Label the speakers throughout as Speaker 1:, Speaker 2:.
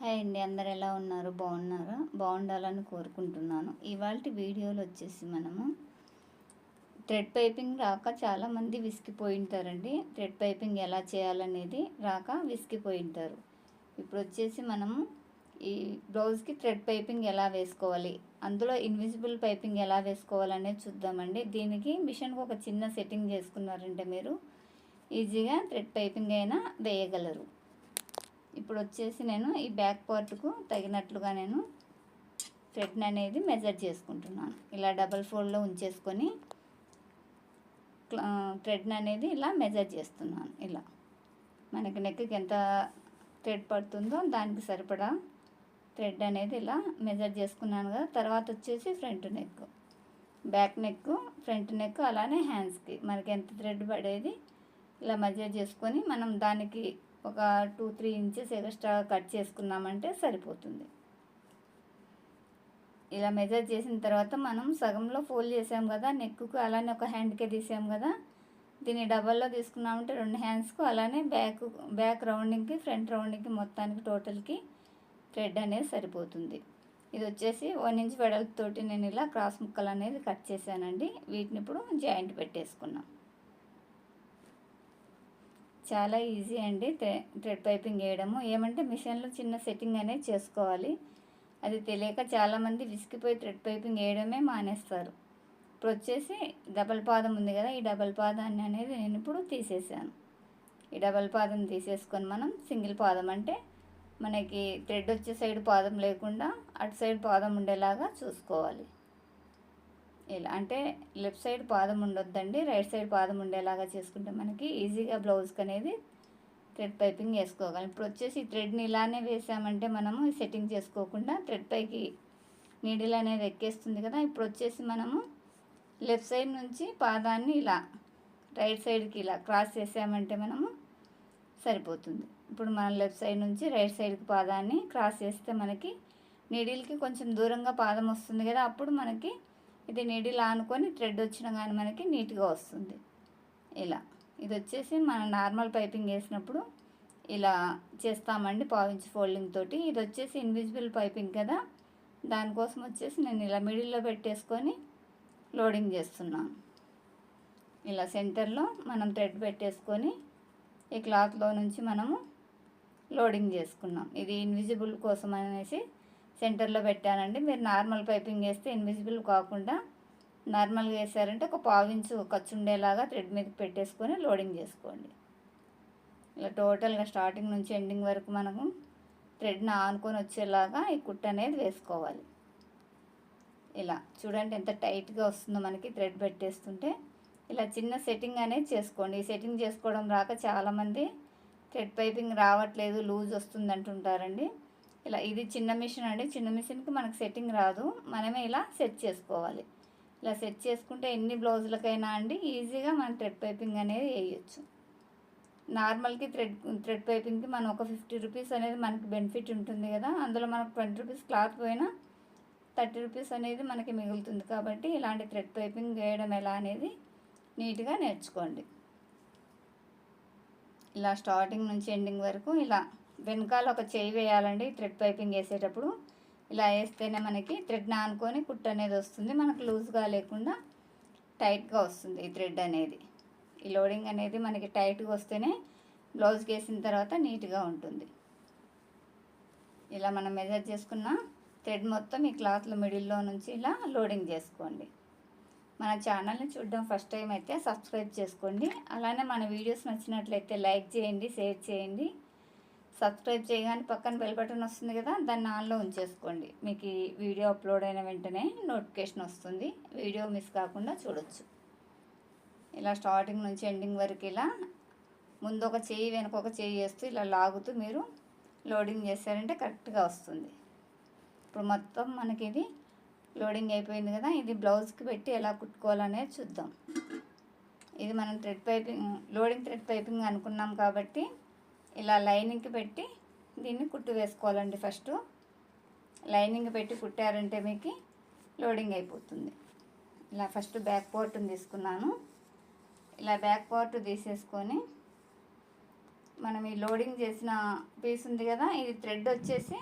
Speaker 1: Hi అండి అందరు ఎలా ఉన్నారు? బాగున్నారా? బాగుండాలని కోరుకుంటున్నాను. ఇవాళ వీడియోలో వచ్చేసి మనము థ్రెడ్ పైపింగ్ రాక చాలామంది విసిగిపోయి ఉంటారండి థ్రెడ్ పైపింగ్ ఎలా చేయాలనేది రాక విసిగిపోయి ఉంటారు ఇప్పుడు వచ్చేసి మనము ఈ బ్లౌజ్కి థ్రెడ్ పైపింగ్ ఎలా వేసుకోవాలి? అందులో ఇన్విజిబుల్ పైపింగ్ ఎలా వేసుకోవాలనేది చూద్దామండి. దీనికి మిషన్కి ఒక చిన్న సెట్టింగ్ చేసుకున్నారంటే మీరు ఈజీగా థ్రెడ్ పైపింగ్ అయినా వేయగలరు. ఇప్పుడు వచ్చేసి నేను ఈ బ్యాక్ పార్ట్కు తగినట్లుగా నేను థ్రెడ్ని అనేది మెజర్ చేసుకుంటున్నాను. ఇలా డబల్ ఫోల్డ్లో ఉంచేసుకొని థ్రెడ్ని అనేది ఇలా మెజర్ చేస్తున్నాను. ఇలా మనకి నెక్కి ఎంత థ్రెడ్ పడుతుందో దానికి సరిపడా థ్రెడ్ అనేది ఇలా మెజర్ చేసుకున్నాను కదా తర్వాత వచ్చేసి front neck. Back neck front neck అలానే హ్యాండ్స్కి మనకి ఎంత థ్రెడ్ పడేది ఇలా మెజర్ చేసుకొని మనం దానికి ఒక two three inches extra cut చేసుకున్నామంటే సరిపోతుంది. ఇలా మెజర్ చేసిన తర్వాత మనం సగంలో ఫోల్డ్ చేసాం కదా నెక్కు అలానే ఒక హ్యాండ్కే తీసాం కదా దీన్ని డబల్లో తీసుకున్నామంటే రెండు హ్యాండ్స్కు అలానే బ్యాక్ బ్యాక్ రౌండింగ్కి ఫ్రంట్ రౌండింగ్కి మొత్తానికి టోటల్కి థ్రెడ్ అనేది సరిపోతుంది. ఇది వచ్చేసి వన్ ఇంచ్ వెడల్పుతోటి నేను ఇలా క్రాస్ ముక్కలు అనేది కట్ చేశానండి. వీటిని ఇప్పుడు జాయింట్ పెట్టేసుకున్నాం. చాలా ఈజీ అండి థ్రెడ్ పైపింగ్ వేయడము. ఏమంటే మిషన్లో చిన్న సెట్టింగ్ అనేది చేసుకోవాలి. అది తెలియక చాలామంది విసిగిపోయి థ్రెడ్ పైపింగ్ వేయడమే మానేస్తారు. ఇప్పుడు వచ్చేసి డబల్ పాదం ఉంది కదా ఈ డబల్ పాదాన్ని అనేది నేను ఇప్పుడు తీసేసాను. ఈ డబల్ పాదం తీసేసుకొని మనం సింగిల్ పాదం అంటే మనకి థ్రెడ్ వచ్చే సైడ్ పాదం లేకుండా అటు సైడ్ పాదం ఉండేలాగా చూసుకోవాలి. ఇలా అంటే లెఫ్ట్ సైడ్ పాదం ఉండొద్దండి రైట్ సైడ్ పాదం ఉండేలాగా చేసుకుంటే మనకి ఈజీగా బ్లౌజ్కి అనేది థ్రెడ్ పైపింగ్ వేసుకోగలం ఇప్పుడు వచ్చేసి థ్రెడ్ని ఇలానే వేసామంటే మనము సెట్టింగ్ చేసుకోకుండా థ్రెడ్ పైకి నీడిల్ అనేది ఎక్కేస్తుంది కదా ఇప్పుడు వచ్చేసి మనము లెఫ్ట్ సైడ్ నుంచి పాదాన్ని ఇలా రైట్ సైడ్కి ఇలా క్రాస్ చేసామంటే మనము సరిపోతుంది. ఇప్పుడు మనం లెఫ్ట్ సైడ్ నుంచి రైట్ సైడ్కి పాదాన్ని క్రాస్ చేస్తే మనకి నీడిల్కి కొంచెం దూరంగా పాదం వస్తుంది కదా అప్పుడు మనకి ఇది నీడిలా ఆనుకొని థ్రెడ్ వచ్చినా కానీ మనకి నీట్గా వస్తుంది. ఇలా. ఇది వచ్చేసి మనం నార్మల్ పైపింగ్ వేసినప్పుడు ఇలా చేస్తామండి పావించి ఫోల్డింగ్ తోటి. ఇది వచ్చేసి ఇన్విజిబుల్ పైపింగ్ కదా. దానికోసం వచ్చేసి నేను ఇలా మిడిల్లో పెట్టేసుకొని లోడింగ్ చేస్తున్నాను. ఇలా సెంటర్లో మనం థ్రెడ్ పెట్టేసుకొని ఈ క్లాత్లో నుంచి మనము లోడింగ్ చేసుకున్నాం. ఇది ఇన్విజిబుల్ కోసం అనేసి సెంటర్లో పెట్టానండి. మీరు నార్మల్ పైపింగ్ వేస్తే ఇన్విజిబుల్ కాకుండా నార్మల్గా వేసారంటే ఒక పావించు ఖర్చు ఉండేలాగా థ్రెడ్ మీద పెట్టేసుకొని లోడింగ్ చేసుకోండి. ఇలా టోటల్గా స్టార్టింగ్ నుంచి ఎండింగ్ వరకు మనము థ్రెడ్ని ఆనుకొని వచ్చేలాగా ఈ కుట్ అనేది వేసుకోవాలి. ఇలా చూడండి ఎంత టైట్గా వస్తుందో మనకి థ్రెడ్ పెట్టేస్తుంటే. ఇలా చిన్న సెట్టింగ్ అనేది చేసుకోండి. ఈ సెట్టింగ్ చేసుకోవడం రాక చాలామంది థ్రెడ్ పైపింగ్ రావట్లేదు లూజ్ వస్తుంది అంటుంటారండి ఇలా ఇది చిన్న మిషన్ అండి. చిన్న మిషన్కి మనకు సెట్టింగ్ రాదు. మనమే ఇలా సెట్ చేసుకోవాలి. ఇలా సెట్ చేసుకుంటే ఎన్ని బ్లౌజులకైనా అండి ఈజీగా మనం థ్రెడ్ పైపింగ్ అనేది వేయచ్చు. నార్మల్కి థ్రెడ్ థ్రెడ్ పైపింగ్కి మనం ఒక ఫిఫ్టీ రూపీస్ అనేది మనకి బెనిఫిట్ ఉంటుంది కదా. అందులో మనకు ట్వంటీ రూపీస్ క్లాత్ పోయినా థర్టీ రూపీస్ అనేది మనకి మిగులుతుంది కాబట్టి ఇలాంటి థ్రెడ్ పైపింగ్ వేయడం ఎలా అనేది నీట్గా నేర్చుకోండి. ఇలా స్టార్టింగ్ నుంచి ఎండింగ్ వరకు ఇలా వెనకాల ఒక చేయి వేయాలండి థ్రెడ్ పైపింగ్ వేసేటప్పుడు ఇలా వేస్తేనే మనకి థ్రెడ్ నానుకొని కుట్ అనేది వస్తుంది. మనకు లూజ్గా లేకుండా టైట్గా వస్తుంది ఈ థ్రెడ్ అనేది. ఈ లోడింగ్ అనేది మనకి టైట్గా వస్తేనే బ్లౌజ్కి వేసిన తర్వాత నీట్గా ఉంటుంది. ఇలా మనం మెజర్ చేసుకున్న థ్రెడ్ మొత్తం ఈ క్లాత్లో మిడిల్లో నుంచి ఇలా లోడింగ్ చేసుకోండి. మన ఛానల్ని చూడడం ఫస్ట్ టైం అయితే సబ్స్క్రైబ్ చేసుకోండి. అలానే మన వీడియోస్ నచ్చినట్లయితే లైక్ చేయండి షేర్ చేయండి. సబ్స్క్రైబ్ చేయగానే పక్కన బెల్ బటన్ వస్తుంది కదా దాన్ని ఆన్లో ఉంచేసుకోండి. మీకు ఈ వీడియో అప్లోడ్ అయిన వెంటనే నోటిఫికేషన్ వస్తుంది. వీడియో మిస్ కాకుండా చూడొచ్చు. ఇలా స్టార్టింగ్ నుంచి ఎండింగ్ వరకు ఇలా ముందు ఒక చేయి వెనక ఒక చేయి వేస్తూ ఇలా లాగుతూ మీరు లోడింగ్ చేశారంటే కరెక్ట్గా వస్తుంది. ఇప్పుడు మొత్తం మనకి ఇది లోడింగ్ అయిపోయింది కదా ఇది బ్లౌజ్కి పెట్టి ఎలా కుట్టుకోవాలనేది చూద్దాం. ఇది మనం thread piping loading thread piping అనుకున్నాం కాబట్టి ఇలా లైనింగ్కి పెట్టి దీన్ని కుట్టు వేసుకోవాలండి ఫస్ట్. లైనింగ్ పెట్టి కుట్టారంటే మీకు లోడింగ్ అయిపోతుంది. ఇలా ఫస్ట్ బ్యాక్ పార్ట్ని తీసుకున్నాను. ఇలా బ్యాక్ పార్ట్ తీసేసుకొని మనం ఈ లోడింగ్ చేసిన పీస్ ఉంది కదా ఇది థ్రెడ్ వచ్చేసి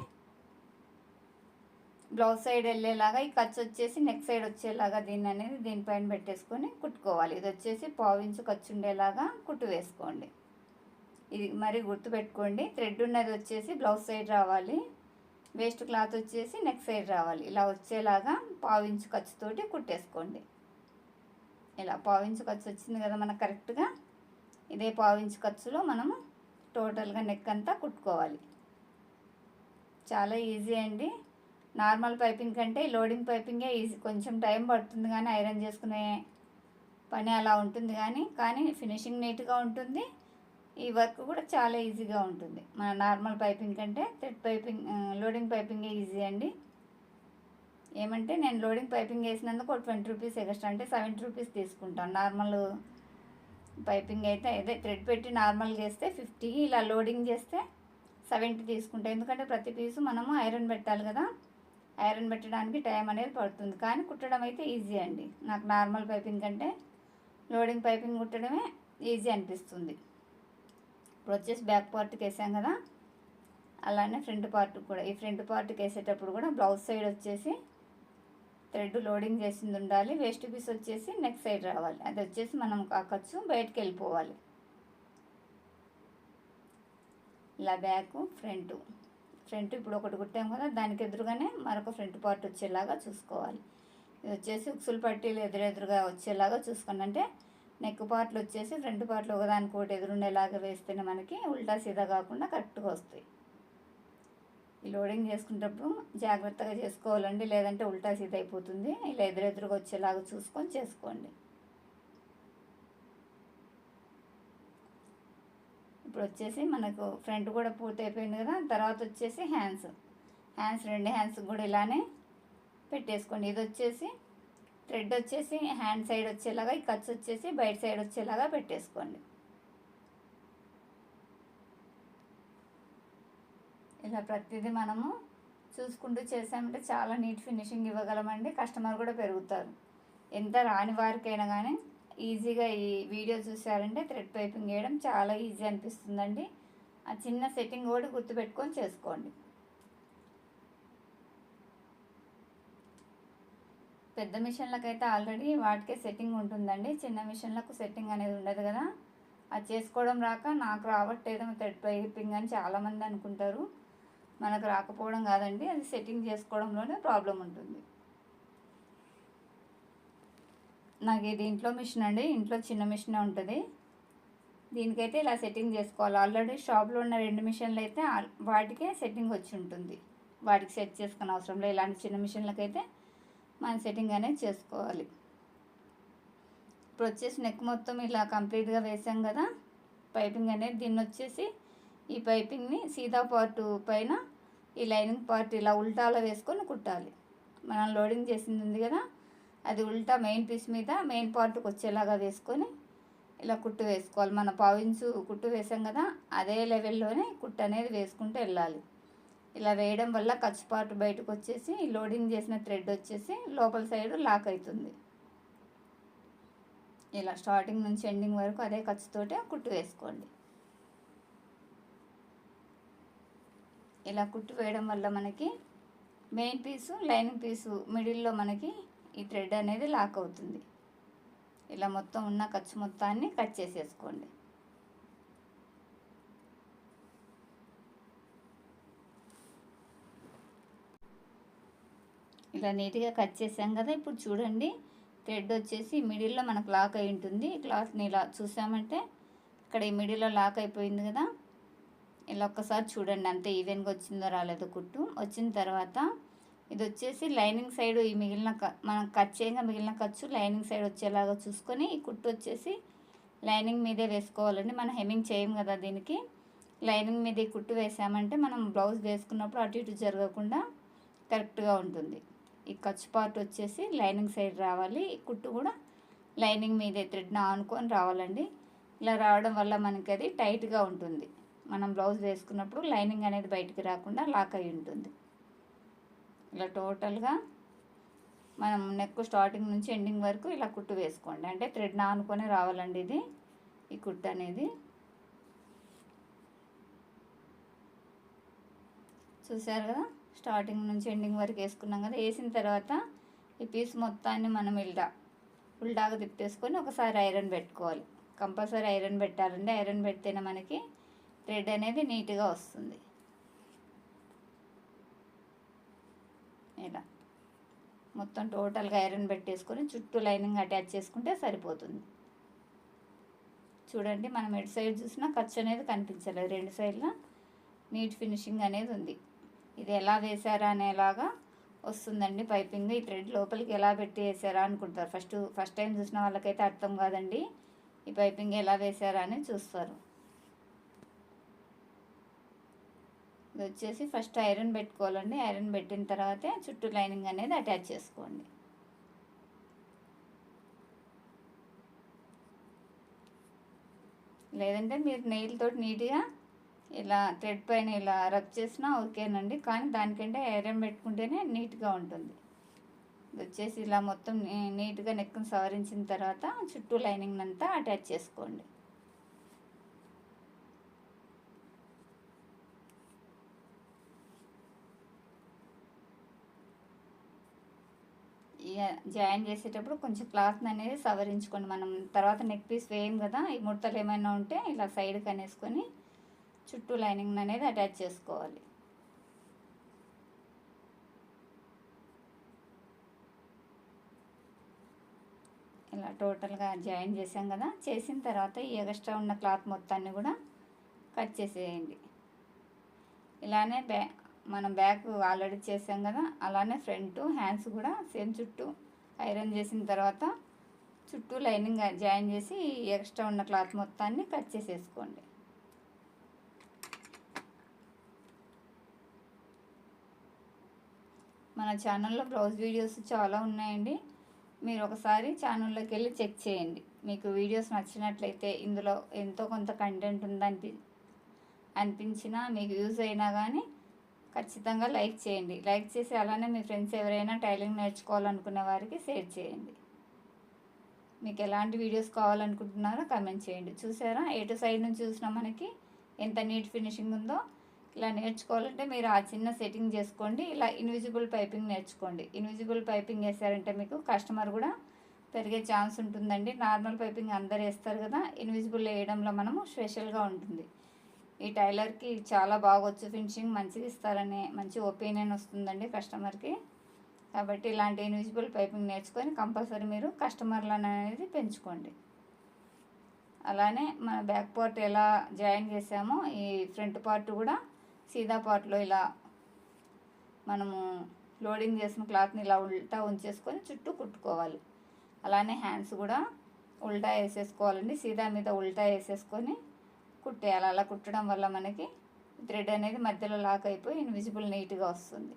Speaker 1: బ్లౌజ్ సైడ్ వెళ్ళేలాగా ఈ ఖర్చు వచ్చేసి నెక్ సైడ్ వచ్చేలాగా దీన్ని అనేది దీనిపైన పెట్టేసుకొని కుట్టుకోవాలి. ఇది వచ్చేసి పావించు ఖర్చు ఉండేలాగా కుట్టు వేసుకోండి. ఇది మరి గుర్తుపెట్టుకోండి. థ్రెడ్ ఉన్నది వచ్చేసి బ్లౌజ్ సైడ్ రావాలి. వేస్ట్ క్లాత్ వచ్చేసి నెక్ సైడ్ రావాలి. ఇలా వచ్చేలాగా పావించు ఖర్చుతోటి కుట్టేసుకోండి. ఇలా పావించు ఖర్చు వచ్చింది కదా మనకు కరెక్ట్గా? ఇదే పావించు ఖర్చులో మనము టోటల్గా నెక్ అంతా కుట్టుకోవాలి. చాలా ఈజీ అండి. నార్మల్ పైపింగ్ కంటే లోడింగ్ పైపింగే ఈజీ. కొంచెం టైం పడుతుంది కానీ ఐరన్ చేసుకునే పని అలా ఉంటుంది కానీ కానీ ఫినిషింగ్ నీట్గా ఉంటుంది. ఈ వర్క్ కూడా చాలా ఈజీగా ఉంటుంది. మన నార్మల్ పైపింగ్ కంటే థ్రెడ్ పైపింగ్ లోడింగ్ పైపింగే ఈజీ అండి. ఏమంటే నేను లోడింగ్ పైపింగ్ వేసినందుకు ఒక ట్వంటీ రూపీస్ ఎక్స్ట్రా అంటే సెవెంటీ రూపీస్ తీసుకుంటాను. నార్మల్ పైపింగ్ అయితే అదే థ్రెడ్ పెట్టి నార్మల్గా వేస్తే ఫిఫ్టీ ఇలా లోడింగ్ చేస్తే సెవెంటీ తీసుకుంటాం. ఎందుకంటే ప్రతి పీసు మనము ఐరన్ పెట్టాలి కదా. ఐరన్ పెట్టడానికి టైం అనేది పడుతుంది. కానీ కుట్టడం అయితే ఈజీ అండి. నాకు నార్మల్ పైపింగ్ కంటే లోడింగ్ పైపింగ్ కుట్టడమే ఈజీ అనిపిస్తుంది. ఇప్పుడు వచ్చేసి బ్యాక్ పార్ట్కి వేసాం కదా? అలానే ఫ్రంట్ పార్ట్ కూడా. ఈ ఫ్రంట్ పార్ట్కి వేసేటప్పుడు కూడా బ్లౌజ్ సైడ్ వచ్చేసి థ్రెడ్ లోడింగ్ చేసింది ఉండాలి. వేస్ట్ పీస్ వచ్చేసి నెక్ సైడ్ రావాలి. అది వచ్చేసి మనం ఆ ఖర్చు బయటకు వెళ్ళిపోవాలి. ఇలా బ్యాక్ ఫ్రంట్ ఫ్రంట్ ఇప్పుడు ఒకటి కుట్టాం కదా దానికి ఎదురుగానే మరొక ఫ్రంట్ పార్ట్ వచ్చేలాగా చూసుకోవాలి. ఇది వచ్చేసి ఉక్సులు పట్టీలు ఎదురెదురుగా వచ్చేలాగా చూసుకోండి. అంటే నెక్ పార్ట్లు వచ్చేసి ఫ్రంట్ పార్ట్లు ఒకదానికి ఒకటి ఎదురుండేలాగా వేస్తేనే మనకి ఉల్టా సీదా కాకుండా కరెక్ట్గా వస్తాయి. ఈ లోడింగ్ చేసుకునేటప్పుడు జాగ్రత్తగా చేసుకోవాలండి లేదంటే ఉల్టా సీదా అయిపోతుంది. ఇలా ఎదురెదురుగా వచ్చేలాగా చూసుకొని చేసుకోండి. ఇప్పుడు వచ్చేసి మనకు ఫ్రంట్ కూడా పూర్తి అయిపోయింది కదా తర్వాత వచ్చేసి హ్యాండ్స్. హ్యాండ్స్ రెండు హ్యాండ్స్ కూడా ఇలానే పెట్టేసుకోండి. ఇది వచ్చేసి థ్రెడ్ వచ్చేసి హ్యాండ్ సైడ్ వచ్చేలాగా ఈ ఖర్చు వచ్చేసి బయట సైడ్ వచ్చేలాగా పెట్టేసుకోండి. ఇలా ప్రతిదీ మనము చూసుకుంటూ చేసామంటే చాలా నీట్ ఫినిషింగ్ ఇవ్వగలమండి కస్టమర్ కూడా పెరుగుతారు. ఎంత రాని వారికైనా కానీ ఈజీగా ఈ వీడియో చూసారంటే థ్రెడ్ పైపింగ్ వేయడం చాలా ఈజీ అనిపిస్తుందండి. ఆ చిన్న సెట్టింగ్ కూడా గుర్తుపెట్టుకొని చేసుకోండి. పెద్ద మిషన్లకు అయితే ఆల్రెడీ వాటికే సెట్టింగ్ ఉంటుందండి. చిన్న మిషన్లకు సెట్టింగ్ అనేది ఉండదు కదా. అది చేసుకోవడం రాక నాకు రావట్లేదు. థ్రెడ్ పైపింగ్ అని చాలామంది అనుకుంటారు. మనకు రాకపోవడం కాదండి. అది సెట్టింగ్ చేసుకోవడంలోనే ప్రాబ్లం ఉంటుంది. నాకు ఇది ఇంట్లో మిషన్ అండి. ఇంట్లో చిన్న మిషనే ఉంటుంది. దీనికైతే ఇలా సెట్టింగ్ చేసుకోవాలి. ఆల్రెడీ షాప్లో ఉన్న రెండు మిషన్లు అయితే వాటికే సెట్టింగ్ వచ్చి ఉంటుంది. వాటికి సెట్ చేసుకునే అవసరం లేదు. ఇలాంటి చిన్న మిషన్లకైతే మన సెట్టింగ్ అనేది చేసుకోవాలి. ఇప్పుడు వచ్చేసి నెక్ మొత్తం ఇలా కంప్లీట్గా వేసాం కదా పైపింగ్ అనేది దీన్ని వచ్చేసి ఈ పైపింగ్ని సీదా పార్ట్ పైన ఈ లైనింగ్ పార్ట్ ఇలా ఉల్టాలో వేసుకొని కుట్టాలి. మనం లోడింగ్ చేసింది ఉంది కదా అది ఉల్టా మెయిన్ పీస్ మీద మెయిన్ పార్ట్కి వచ్చేలాగా వేసుకొని ఇలా కుట్టు వేసుకోవాలి. మన పావించు కుట్టు వేసాం కదా అదే లెవెల్లోనే కుట్టు అనేది వేసుకుంటూ వెళ్ళాలి. ఇలా వేయడం వల్ల ఖర్చు పార్ట్ బయటకు వచ్చేసి లోడింగ్ చేసిన థ్రెడ్ వచ్చేసి లోపల సైడ్ లాక్ అవుతుంది ఇలా స్టార్టింగ్ నుంచి ఎండింగ్ వరకు అదే ఖర్చుతోటే కుట్టు వేసుకోండి. ఇలా కుట్టు వేయడం వల్ల మనకి మెయిన్ పీసు లైనింగ్ పీసు మిడిల్లో మనకి ఈ థ్రెడ్ అనేది లాక్ అవుతుంది. ఇలా మొత్తం ఉన్న ఖర్చు మొత్తాన్ని కట్ చేసేసుకోండి. ఇలా నీట్గా కట్ చేసాం కదా ఇప్పుడు చూడండి. థ్రెడ్ వచ్చేసి మిడిల్లో మనకు లాక్ అయి ఉంటుంది. క్లాత్ని ఇలా చూసామంటే ఇక్కడ ఈ మిడిల్లో లాక్ అయిపోయింది కదా. ఇలా ఒక్కసారి చూడండి అంతే ఈవెన్గా వచ్చిందో రాలేదో కుట్టు. వచ్చిన తర్వాత ఇది వచ్చేసి లైనింగ్ సైడ్ ఈ మిగిలిన క- మనం కట్ చేయంగా మిగిలిన ఖర్చు లైనింగ్ సైడ్ వచ్చేలాగా చూసుకొని ఈ కుట్టు వచ్చేసి లైనింగ్ మీదే వేసుకోవాలండి. మనం హెమ్మింగ్ చేయం కదా దీనికి. లైనింగ్ మీద ఈ కుట్టు వేసామంటే మనం బ్లౌజ్ వేసుకున్నప్పుడు అటు ఇటు జరగకుండా కరెక్ట్గా ఉంటుంది. ఈ ఖర్చు పార్ట్ వచ్చేసి లైనింగ్ సైడ్ రావాలి. ఈ కుట్టు కూడా లైనింగ్ మీద థ్రెడ్ను ఆనుకొని రావాలండి. ఇలా రావడం వల్ల మనకి అది టైట్గా ఉంటుంది. మనం బ్లౌజ్ వేసుకున్నప్పుడు లైనింగ్ అనేది బయటికి రాకుండా లాక్ అయి ఉంటుంది. ఇలా టోటల్గా మనం నెక్ స్టార్టింగ్ నుంచి ఎండింగ్ వరకు ఇలా కుట్టు వేసుకోండి. అంటే థ్రెడ్ ఆనుకొని రావాలండి ఇది. ఈ కుట్టు అనేది. చూసారు కదా? స్టార్టింగ్ నుంచి ఎండింగ్ వరకు వేసుకున్నాం కదా వేసిన తర్వాత ఈ పీస్ మొత్తాన్ని మనం ఇలా ఉల్డాగా తిప్పేసుకొని ఒకసారి ఐరన్ పెట్టుకోవాలి. కంపల్సరీ ఐరన్ పెట్టాలండి. ఐరన్ పెడితేనే మనకి థ్రెడ్ అనేది నీట్గా వస్తుంది. ఇలా. మొత్తం టోటల్గా ఐరన్ పెట్టేసుకొని చుట్టూ లైనింగ్ అటాచ్ చేసుకుంటే సరిపోతుంది. చూడండి మనం ఎటు సైడ్ చూసినా ఖర్చు అనేది కనిపించలేదు. రెండు సైడ్లో నీట్ ఫినిషింగ్ అనేది ఉంది. ఇది ఎలా వేసారా అనేలాగా వస్తుందండి పైపింగ్. ఈ థ్రెడ్ లోపలికి ఎలా పెట్టి వేసారా అనుకుంటారు. ఫస్ట్ ఫస్ట్ టైం చూసిన వాళ్ళకైతే అర్థం కాదండి ఈ పైపింగ్ ఎలా వేసారా అని చూస్తారు. ఇది వచ్చేసి ఫస్ట్ ఐరన్ పెట్టుకోవాలండి. ఐరన్ పెట్టిన తర్వాతే చుట్టూ లైనింగ్ అనేది అటాచ్ చేసుకోండి. లేదంటే మీరు నెయిల్ తోటి నీట్గా ఇలా థ్రెడ్ పైన ఇలా రబ్ చేసినా ఓకేనండి. కానీ దానికంటే ఐరన్ పెట్టుకుంటేనే నీట్గా ఉంటుంది. వచ్చేసి ఇలా మొత్తం నీట్గా నెక్కును సవరించిన తర్వాత చుట్టూ లైనింగ్ అంతా అటాచ్ చేసుకోండి. ఇక జాయిన్ చేసేటప్పుడు కొంచెం క్లాత్ అనేది సవరించుకోండి. మనం తర్వాత నెక్ పీస్ వేయం కదా ఈ ముడతలు ఏమైనా ఉంటే ఇలా సైడ్కి అనేసుకొని చుట్టూ లైనింగ్ అనేది అటాచ్ చేసుకోవాలి. ఇలా టోటల్గా జాయిన్ చేసాం కదా చేసిన తర్వాత ఈ ఎక్స్ట్రా ఉన్న క్లాత్ మొత్తాన్ని కూడా కట్ చేసేయండి. ఇలానే బ్యా మనం బ్యాక్ ఆల్రెడీ చేసాం కదా అలానే ఫ్రంట్ హ్యాండ్స్ కూడా సేమ్ చుట్టూ ఐరన్ చేసిన తర్వాత చుట్టూ లైనింగ్ జాయిన్ చేసి ఎక్స్ట్రా ఉన్న క్లాత్ మొత్తాన్ని కట్ చేసేసుకోండి. మన ఛానల్లో బ్లౌజ్ వీడియోస్ చాలా ఉన్నాయండి. మీరు ఒకసారి ఛానల్లోకి వెళ్ళి చెక్ చేయండి. మీకు వీడియోస్ నచ్చినట్లయితే ఇందులో ఎంతో కొంత కంటెంట్ ఉందనిపి అనిపించినా మీకు యూజ్ అయినా కానీ ఖచ్చితంగా లైక్ చేయండి. లైక్ చేసి అలానే మీ ఫ్రెండ్స్ ఎవరైనా టైలింగ్ నేర్చుకోవాలనుకునే వారికి షేర్ చేయండి. మీకు ఎలాంటి వీడియోస్ కావాలనుకుంటున్నారో కమెంట్ చేయండి. చూసారా? ఎటు సైడ్ నుంచి చూసినా మనకి ఎంత నీట్ ఫినిషింగ్ ఉందో ఇలా నేర్చుకోవాలంటే మీరు ఆ చిన్న సెట్టింగ్ చేసుకోండి ఇలా ఇన్విజిబుల్ పైపింగ్ నేర్చుకోండి. ఇన్విజిబుల్ పైపింగ్ వేసారంటే మీకు కస్టమర్ కూడా పెరిగే ఛాన్స్ ఉంటుందండి. నార్మల్ పైపింగ్ అందరు వేస్తారు కదా ఇన్విజిబుల్ వేయడంలో మనము స్పెషల్గా ఉంటుంది. ఈ టైలర్కి చాలా బాగొచ్చు ఫినిషింగ్ మంచిగా ఇస్తారనే మంచి ఒపీనియన్ వస్తుందండి కస్టమర్కి కాబట్టి ఇలాంటి ఇన్విజిబుల్ పైపింగ్ నేర్చుకొని కంపల్సరీ మీరు కస్టమర్లను అనేది పెంచుకోండి. అలానే మన బ్యాక్ పార్ట్ ఎలా జాయిన్ చేసామో ఈ ఫ్రంట్ పార్ట్ కూడా సీదా పార్ట్లో ఇలా మనము లోడింగ్ చేసిన క్లాత్ని ఇలా ఉల్టా ఉంచేసుకొని చుట్టూ కుట్టుకోవాలి. అలానే హ్యాండ్స్ కూడా ఉల్టా వేసేసుకోవాలండి. సీదా మీద ఉల్టా వేసేసుకొని కుట్టేయాలి. అలా కుట్టడం వల్ల మనకి థ్రెడ్ అనేది మధ్యలో లాక్ అయిపోయి ఇన్విజిబుల్ నీట్గా వస్తుంది.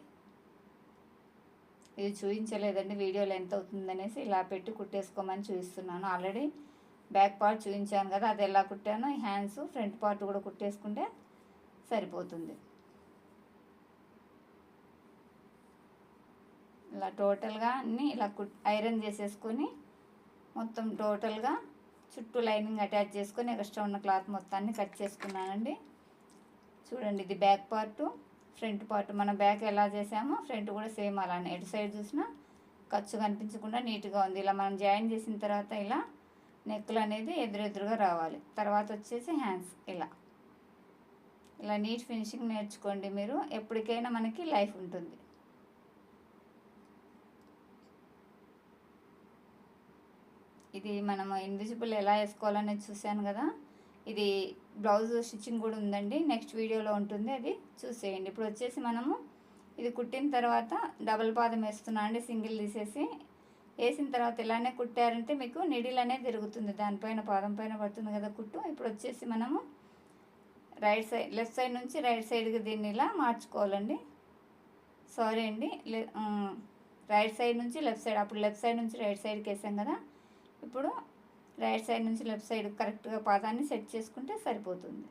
Speaker 1: ఇది చూపించలేదండి. వీడియోలో ఎంత అవుతుందనేసి ఇలా పెట్టి కుట్టేసుకోమని చూపిస్తున్నాను. ఆల్రెడీ బ్యాక్ పార్ట్ చూపించాను కదా అది ఎలా కుట్టానో. హ్యాండ్స్ ఫ్రంట్ పార్ట్ కూడా కుట్టేసుకుంటే సరిపోతుంది. ఇలా టోటల్గా అన్నీ ఇలా కుట్ ఐరన్ చేసేసుకొని మొత్తం టోటల్గా చుట్టూ లైనింగ్ అటాచ్ చేసుకొని ఎక్స్ట్రా ఉన్న క్లాత్ మొత్తాన్ని కట్ చేసుకున్నానండి. చూడండి ఇది బ్యాక్ పార్ట్ ఫ్రంట్ పార్ట్. మన బ్యాక్ ఎలా చేసామో ఫ్రంట్ కూడా సేమ్ అలానే. ఎటు సైడ్ చూసినా ఖర్చు కనిపించకుండా నీట్గా ఉంది. ఇలా మనం జాయిన్ చేసిన తర్వాత ఇలా నెక్కులు అనేది ఎదురెదురుగా రావాలి. తర్వాత వచ్చేసి హ్యాండ్స్ ఇలా. ఇలా నీట్ ఫినిషింగ్ నేర్చుకోండి మీరు. ఎప్పటికైనా మనకి లైఫ్ ఉంటుంది. ఇది మనము ఇన్విజిబుల్ ఎలా వేసుకోవాలనేది చూశాను కదా. ఇది బ్లౌజ్ స్టిచ్చింగ్ కూడా ఉందండి. నెక్స్ట్ వీడియోలో ఉంటుంది. అది చూసేయండి. ఇప్పుడు వచ్చేసి మనము ఇది కుట్టిన తర్వాత డబల్ పాదం వేస్తున్నా అండి. సింగిల్ తీసేసి వేసిన తర్వాత ఇలానే కుట్టారంటే మీకు నిడిల్ అనేది తిరుగుతుంది. దానిపైన పాదం పైన పడుతుంది కదా కుట్టు. ఇప్పుడు వచ్చేసి మనము రైట్ సైడ్ లెఫ్ట్ సైడ్ నుంచి రైట్ సైడ్కి దీన్ని ఇలా మార్చుకోవాలండి. సారీ అండి లే- రైట్ సైడ్ నుంచి లెఫ్ట్ సైడ్ అప్పుడు లెఫ్ట్ సైడ్ నుంచి రైట్ సైడ్కి వేసాం కదా. ఇప్పుడు రైట్ సైడ్ నుంచి లెఫ్ట్ సైడ్ కరెక్ట్గా పాదాన్ని సెట్ చేసుకుంటే సరిపోతుంది.